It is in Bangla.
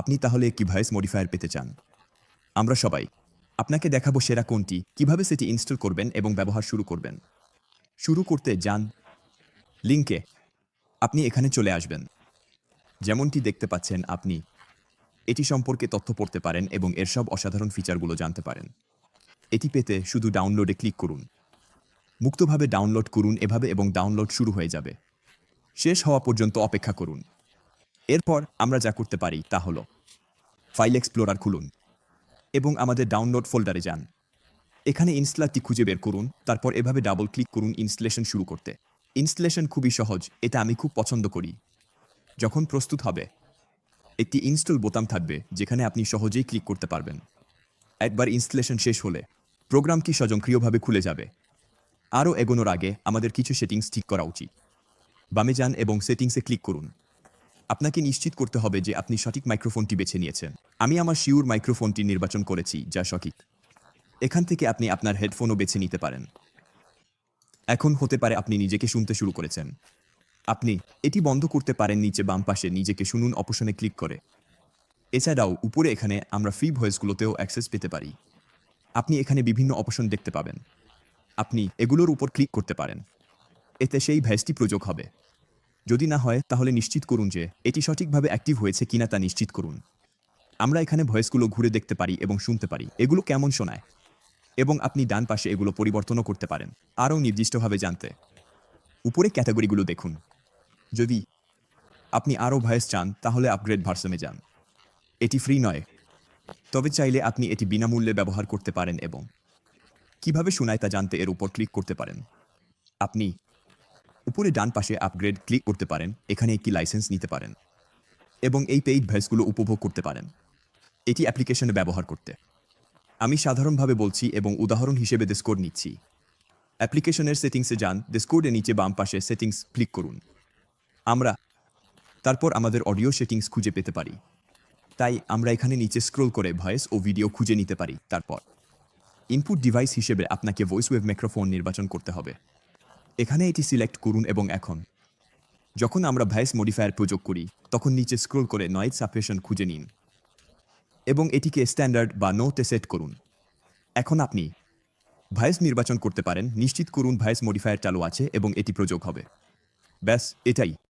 আপনি তাহলে একটি ভয়েস মডিফায়ার পেতে চান। আমরা সবাই। আপনাকে দেখাবো সেরা কোনটি, কীভাবে সেটি ইনস্টল করবেন এবং ব্যবহার শুরু করবেন। শুরু করতে যান লিঙ্কে আপনি এখানে চলে আসবেন। যেমনটি দেখতে পাচ্ছেন আপনি, এটি সম্পর্কে তথ্য পড়তে পারেন এবং এর সব অসাধারণ ফিচারগুলো জানতে পারেন। এটি পেতে শুধু ডাউনলোডে ক্লিক করুন। মুক্তভাবে ডাউনলোড করুন এভাবে এবং ডাউনলোড শুরু হয়ে যাবে। শেষ হওয়া পর্যন্ত অপেক্ষা করুন। এরপর আমরা যা করতে পারি তা হল ফাইল এক্সপ্লোরার খুলুন এবং আমাদের ডাউনলোড ফোল্ডারে যান। এখানে ইনস্টলারটি খুঁজে বের করুন, তারপর এভাবে ডাবল ক্লিক করুন ইনস্টলেশন শুরু করতে। ইনস্টলেশন খুবই সহজ, এটা আমি খুব পছন্দ করি। যখন প্রস্তুত হবে, একটি ইনস্টল বোতাম থাকবে, যেখানে আপনি সহজেই ক্লিক করতে পারবেন। একবার ইনস্টলেশন শেষ হলে প্রোগ্রামটি স্বয়ংক্রিয়ভাবে খুলে যাবে? আরও এগোনোর আগে আমাদের কিছু সেটিংস ঠিক করা উচিত। বামে যান এবং সেটিংসে ক্লিক করুন। আপনাকে নিশ্চিত করতে হবে যে আপনি সঠিক মাইক্রোফোনটি বেছে নিয়েছেন। আমি আমার শিউর মাইক্রোফোনটি নির্বাচন করেছি, যা সঠিক। এখান থেকে আপনি আপনার হেডফোনও বেছে নিতে পারেন। এখন হতে পারে আপনি নিজেকে শুনতে শুরু করেছেন। আপনি এটি বন্ধ করতে পারেন নিচে বাম পাশে, নিজেকে শুনুন, অপশনে ক্লিক করে। এছাড়াও, উপরে এখানে আমরা ফ্রি ভয়েসগুলোতেও অ্যাক্সেস পেতে পারি। আপনি এখানে বিভিন্ন অপশন দেখতে পাবেন। আপনি এগুলোর উপর ক্লিক করতে পারেন। এতে সেই ভয়েসটি প্রযোগ হবে। যদি না হয়, তাহলে নিশ্চিত করুন যে, এটি সঠিকভাবে অ্যাক্টিভ হয়েছে কিনা তা নিশ্চিত করুন। আমরা এখানে ভয়েসগুলো ঘুরে দেখতে পারি এবং শুনতে পারি। এগুলো কেমন শোনায়? এবং আপনি ডান পাশে এগুলো পরিবর্তনও করতে পারেন। আরও নির্দিষ্টভাবে জানতে। উপরে ক্যাটাগরিগুলো দেখুন। যদি আপনি আরও ভয়েস চান, তাহলে আপগ্রেড ভার্সনে যান। এটি ফ্রি নয়। তবে চাইলে আপনি এটি বিনামূল্যে ব্যবহার করতে পারেন এবং কীভাবে শোনায় তা জানতে এর উপর ক্লিক করতে পারেন। আপনি উপরে ডান পাশে আপগ্রেড ক্লিক করতে পারেন, এখানে একটি লাইসেন্স নিতে পারেন, এবং এই পেইড ভয়েসগুলো উপভোগ করতে পারেন। এটি অ্যাপ্লিকেশনে ব্যবহার করতে। আমি সাধারণভাবে বলছি এবং উদাহরণ হিসেবে ডিসকোড নিচ্ছি। অ্যাপ্লিকেশনের সেটিংসে যান ডিসকোডের নিচে বাম পাশে সেটিংস ক্লিক করুন। আমরা তারপর আমাদের অডিও সেটিংস খুঁজে পেতে পারি। তাই আমরা এখানে নিচে স্ক্রোল করে ভয়েস ও ভিডিও খুঁজে নিতে পারি, তারপর। ইনপুট ডিভাইস হিসেবে আপনাকে ভয়েস ওয়েভ মাইক্রোফোন নির্বাচন করতে হবে। এখানে এটি সিলেক্ট করুন এবং এখন। যখন আমরা ভয়েস মডিফায়ার প্রয়োগ করি, তখন নিচে স্ক্রোল করে নয়েজ সাপেশন খুঁজে নিন এবং এটিকে স্ট্যান্ডার্ড বা নোতে সেট করুন। এখন আপনি ভয়েস নির্বাচন করতে পারেন, নিশ্চিত করুন ভয়েস মডিফায়ার চালু আছে এবং এটি প্রযোগ হবে। ব্যাস, এটাই।